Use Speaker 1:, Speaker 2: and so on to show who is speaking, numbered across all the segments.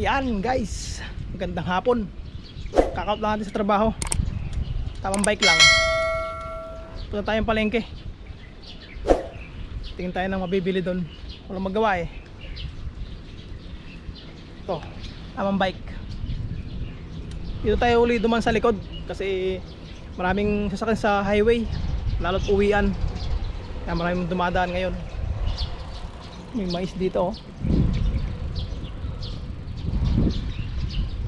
Speaker 1: Yan guys, magandang hapon. Kakaut lang natin sa trabaho. Tamang bike lang. Punta tayong palengke. Tingin tayo ng mabibili doon. Walang magawa eh. Ito, tamang bike. Dito tayo uli duman sa likod kasi maraming sasakyan sa highway. Lalo't uwian. Kaya maraming dumadaan ngayon. May mais dito oh.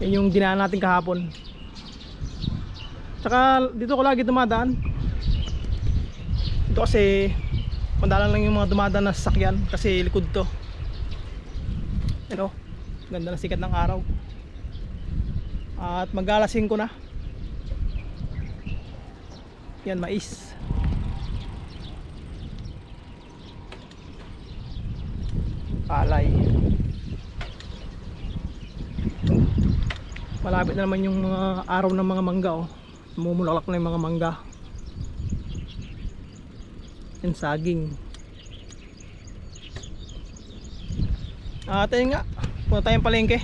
Speaker 1: Yan yung dinaan natin kahapon. Tsaka dito ko lagi dumadaan. Dito kasi mandalan lang yung mga dumadaan na sasakyan kasi likod to. Ano? Ganda ng sikat ng araw. At magalasin ko na. Yan mais. Palay. Malapit na naman yung mga araw ng mga mangga oh. Mumulaklak na yung mga mangga. Yan saging. Tayo nga. Punta tayong palengke.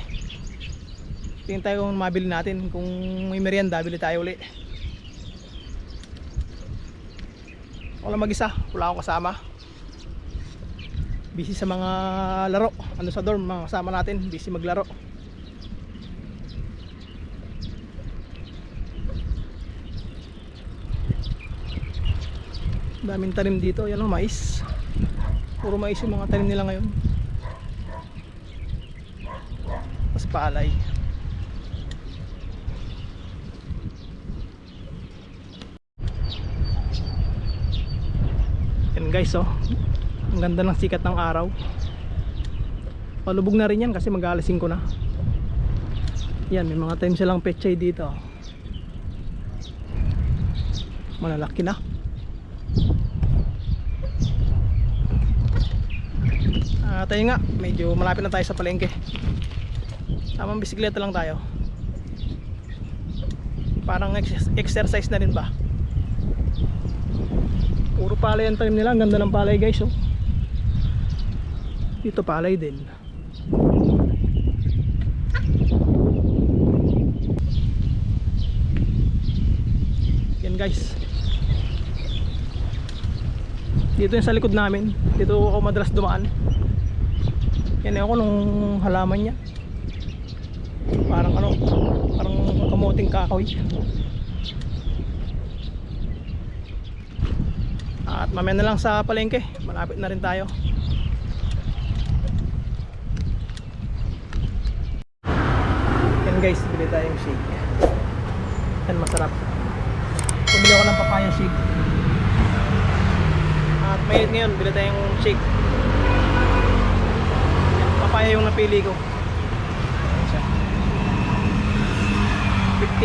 Speaker 1: Tingin tayo kung mabili natin. Kung may merienda, bili tayo uli. Ako lang mag-isa. Wala akong kasama. Busy sa mga laro. Ano sa dorm, mga kasama natin. Busy maglaro. Daming tanim dito. Yan ang mais. Puro mais yung mga tanim nila ngayon. Tapos palay yan guys oh. Ang ganda ng sikat ng araw. Palubog na rin yan kasi mag alas 5 na. Yan may mga tanim silang pechay dito. Malalaki na Ah, tayo nga, medyo malapit na tayo sa palengke. Tamang bisikleta lang tayo. Parang ex- exercise na rin ba? Puro palay ang tanim nila, ang ganda ng palay guys oh. Dito palay din. Yan guys. Dito yung sa likod namin. Dito ako madalas dumaan. Yan ako nung halaman niya. Parang ano, parang kamuting kahoy. At mamaya na lang sa palengke. Malapit na rin tayo. Yan guys, bili tayong shake. Yan masarap. Bumili ako ng papaya shake. At mainit ngayon, bili tayong shake. Papaya yung napili ko. Ayan siya.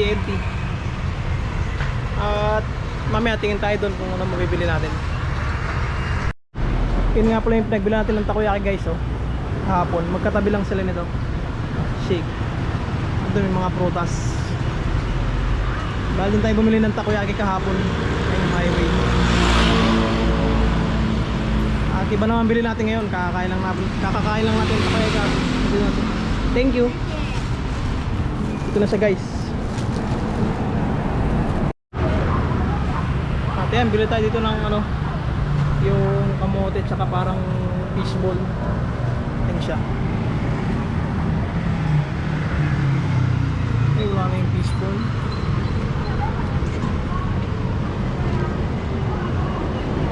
Speaker 1: 50 NT. At mamaya tingin tayo doon kung ano mabibili natin. Yun nga pala yung pinagbili natin ng takoyaki guys oh. Hapon, magkatabi lang sila nito. Shake. Doon yung mga prutas. Dahil din tayo bumili ng takoyaki kahapon. Ayun highway. At iba naman bili natin ngayon, kakakain lang natin, kakakain lang natin kaya natin. Thank you. Ito na siya guys. At yan, bili tayo dito ng ano, yung kamote tsaka parang fishball. Yan siya. Ay, wala na yung fishball.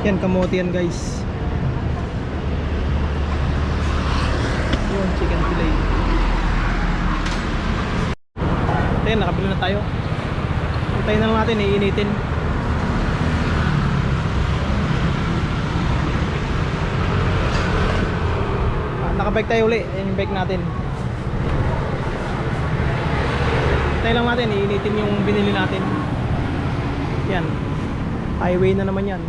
Speaker 1: Yan, kamote yan guys. Yun, chicken fillet. Ayan, nakabili na tayo. Antayin na lang natin, iinitin. Ah, nakabike tayo uli. Ayan yung bike natin. Antayin lang natin, iinitin yung binili natin. Yan. Highway na naman yan.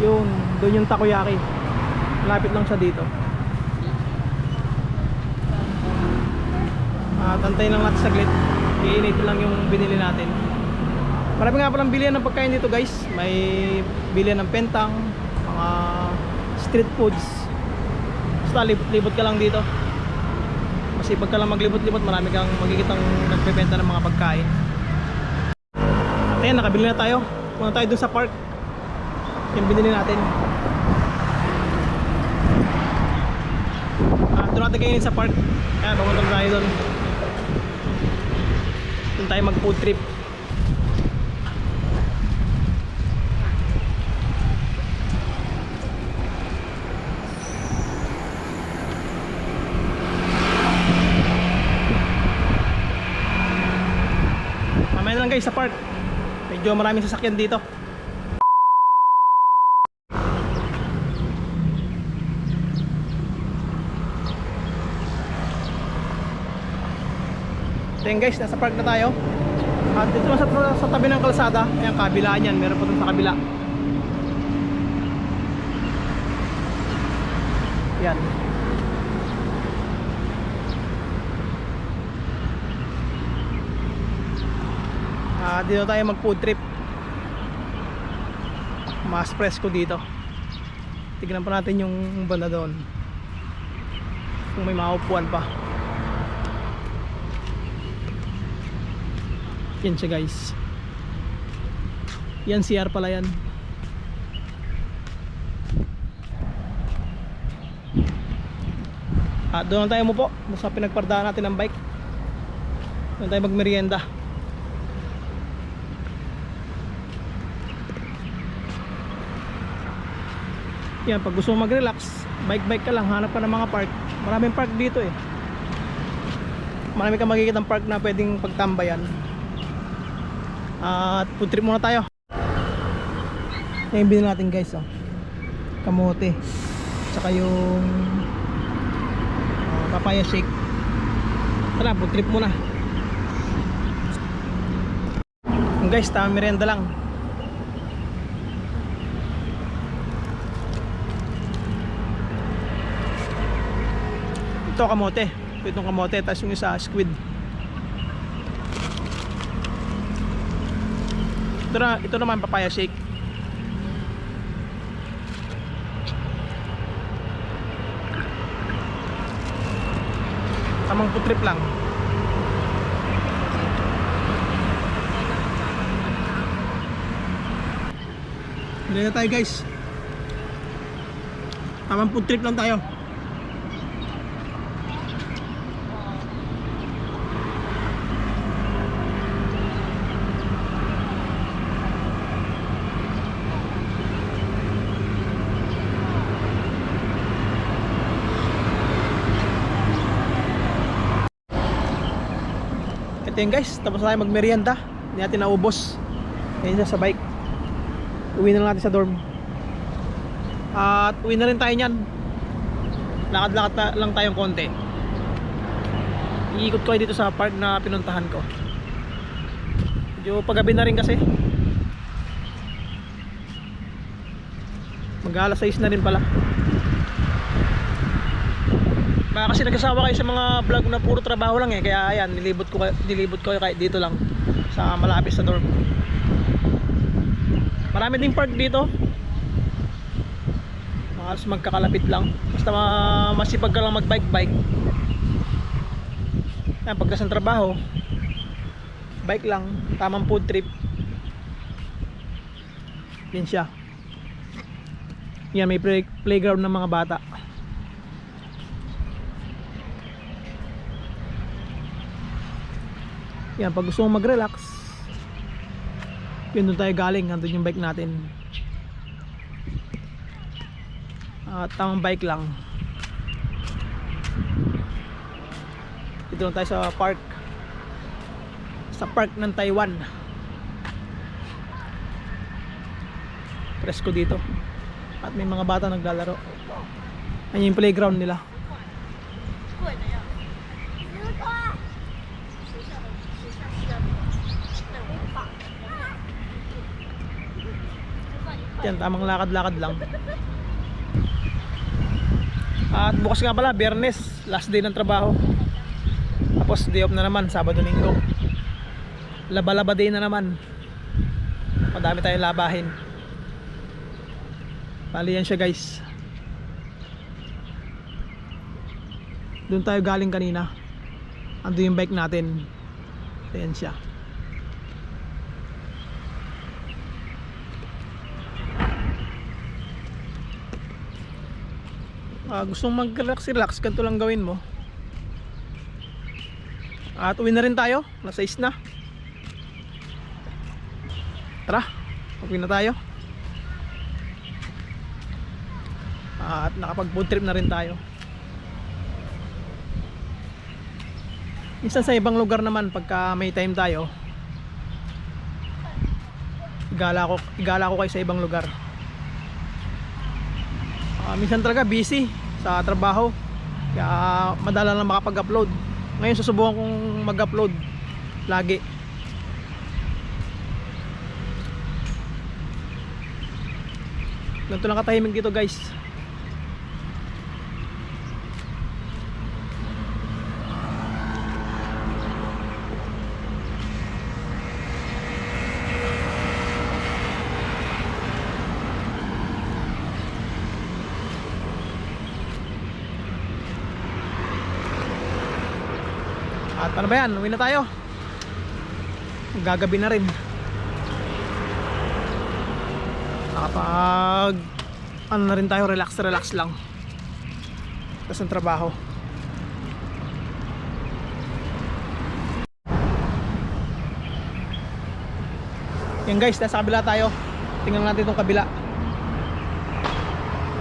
Speaker 1: Yun, doon yung takoyaki. Malapit lang siya dito. At antayin lang natin saglit. Iinitin lang yung binili natin. Marami nga palang bilihan ng pagkain dito guys. May bilihan ng pentang, mga street foods. Basta libot-libot ka lang dito. Masipag ka lang maglibot-libot, marami kang magkikitang nagbebenta ng mga pagkain. At ayan, nakabili na tayo. Punta tayo dun sa park. Yung binili natin. Ah, doon natin kainin sa park. Ayan, pumunta na tayo doon. Doon tayo mag food trip. Mamaya na lang guys sa park. Medyo maraming sasakyan dito. Then guys, nasa park na tayo. At dito sa, sa tabi ng kalsada, ayan kabilaan yan, meron pa dun sa kabila. Yan. Ah, dito tayo mag food trip. Mas presko dito. Tignan pa natin yung banda doon. Kung may maupuan pa. Yan siya guys. Yan CR pala yan. At doon lang tayo mo po. Sa pinagpardaan natin ng bike. Doon tayo magmerienda. Yan, pag gusto mo mag-relax, bike-bike ka lang, hanap ka ng mga park. Maraming park dito eh. Marami kang makikita ng park na pwedeng pagtambayan. At food trip muna tayo. Yung binili natin guys oh. Kamote. Tsaka yung ah, papaya shake. Tara, food trip muna. Guys, tama merienda lang. Ito kamote. Itong kamote, tapos yung isa squid. Ito, na, ito naman papaya shake. Tamang food trip lang. Hindi na tayo guys. Tamang food trip lang tayo. Yun guys, tapos tayo magmerienda. Hindi natin naubos. Ngayon sa bike. Uwi na lang natin sa dorm. At uwi na rin tayo niyan. Lakad-lakad lang tayong konti. Iikot ko dito sa park na pinuntahan ko. Medyo paggabi na rin kasi. Mag alas 6 na rin pala. Baka kasi nagkasawa kayo sa mga vlog na puro trabaho lang eh. Kaya ayan, nilibot ko, nilibot ko kahit dito lang. Sa malapit sa dorm. Marami ding park dito. Halos magkakalapit lang. Basta ma masipag ka lang mag-bike-bike. Yan, pagkas ng trabaho, bike lang, tamang food trip. Yan siya. Yan, may play playground ng mga bata. Yan, pag gusto mong mag-relax, yun doon tayo galing, nandun yung bike natin. At tamang bike lang. Dito lang tayo sa park. Sa park ng Taiwan. Presko dito. At may mga bata naglalaro. Ayun yung playground nila. Yan, tamang lakad-lakad lang. At bukas nga pala, biyernes, last day ng trabaho. Tapos day off na naman, Sabado Linggo. Laba-laba day na naman. Madami tayong labahin. Bali yan siya guys. Doon tayo galing kanina. ando yung bike natin ayan siya Ah, gustong mag-relax relax. Ganito lang gawin mo. At uwi na rin tayo. Nasa is na. Tara uwi na tayo. At nakapag food trip na rin tayo. Minsan sa ibang lugar naman pagka may time tayo igala ko, igala ko kayo sa ibang lugar. Ah, minsan talaga busy sa trabaho. Kaya madala lang makapag-upload. Ngayon susubukan kong mag-upload lagi. Ganito lang katahimik dito guys Ano ba yan? Uwi na tayo. Gagabi na rin. Nakapag ano na rin tayo, relax relax lang. Tapos ang trabaho. Yan guys, nasa kabila tayo. Tingnan natin itong kabila.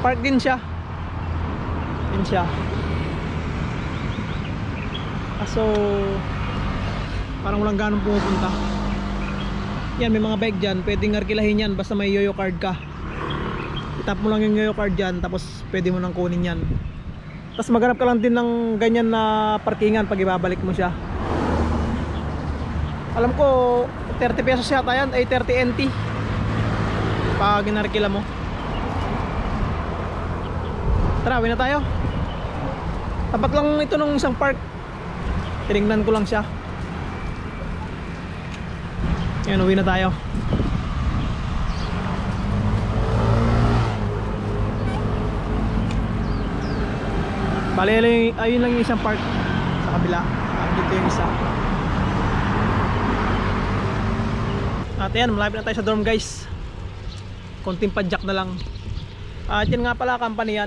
Speaker 1: Park din siya. Yan siya. Kaso parang walang ganong pumupunta. Yan, may mga bike dyan. Pwedeng arkilahin yan basta may yoyo card ka. Itap mo lang yung yoyo card dyan tapos pwede mo nang kunin yan. Tapos maghanap ka lang din ng ganyan na parkingan pag ibabalik mo siya. Alam ko 30 pesos yata yan ay 30 NT pag inarkila mo. Tara, na tayo. Tapat lang ito nung isang park tinignan ko lang siya. Yan uwi na tayo. Bali ayun, lang yung isang park sa kabila. Dito yung isa. At yan malapit na tayo sa dorm guys. Konting padjak na lang. At yan nga pala company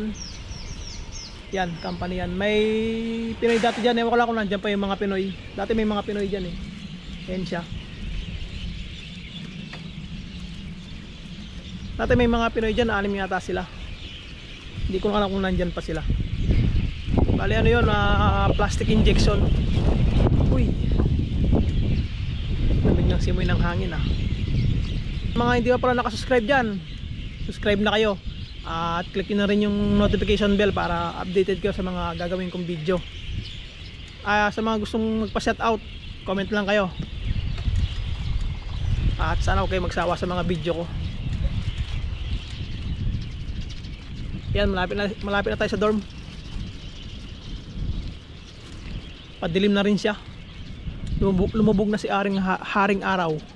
Speaker 1: yan, company yan. May Pinoy dati dyan. Ewan ko lang nandyan pa yung mga Pinoy. Dati may mga Pinoy dyan eh. Yan siya. Dati may mga Pinoy dyan. Anim yata sila. Hindi ko lang alam kung nandyan pa sila. Bali ano yun, ah, plastic injection. Uy. Lamig ng simoy ng hangin ah. Mga hindi pa pala nakasubscribe dyan. Subscribe na kayo at click nyo na rin yung notification bell para updated kayo sa mga gagawin kong video. Ah, sa mga gustong magpa shout out comment lang kayo. At sana kayo magsawa sa mga video ko. Yan malapit na, malapit na tayo sa dorm. Padilim na rin siya. Lumubog, lumubog na si Aring, ha, Haring Araw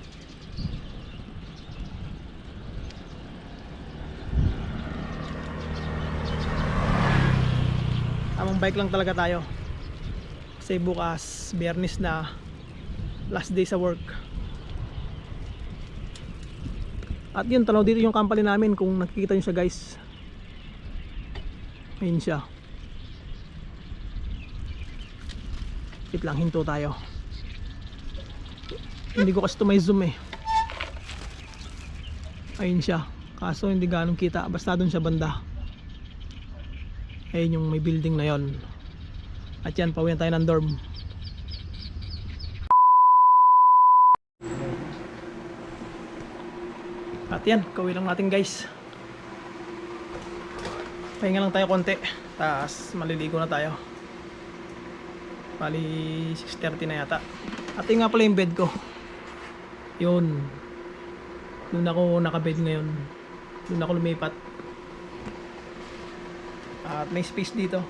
Speaker 1: tamang bike lang talaga tayo. Kasi bukas biyernes na last day sa work. At yun tanaw dito yung company namin kung nakikita nyo siya guys. Ayun siya. Wait lang hinto tayo. Hindi ko kasi ito may zoom eh. Ayun siya. Kaso hindi ganong kita. Basta dun sa banda ayun yung may building na yon at yan pauwi na tayo ng dorm. At yan kauwi lang natin guys. Pahinga lang tayo konti tapos maliligo na tayo. Bali 6.30 na yata. At yun nga pala yung bed ko. Yun. Doon ako nakabed ngayon. Doon ako lumipat at may space dito.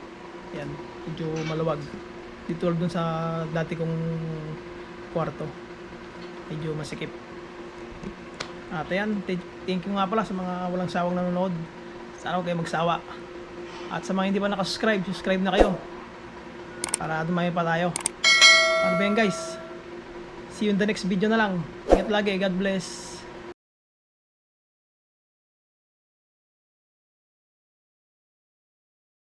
Speaker 1: Yan, medyo maluwag. Dito dun sa dati kong kwarto. Medyo masikip. At ayan, thank you nga pala sa mga walang sawang nanonood. Sana huwag kayo magsawa. At sa mga hindi pa nakasubscribe, subscribe na kayo. Para dumami pa tayo. ano ba yan guys see you in the next video na lang ingat lagi God bless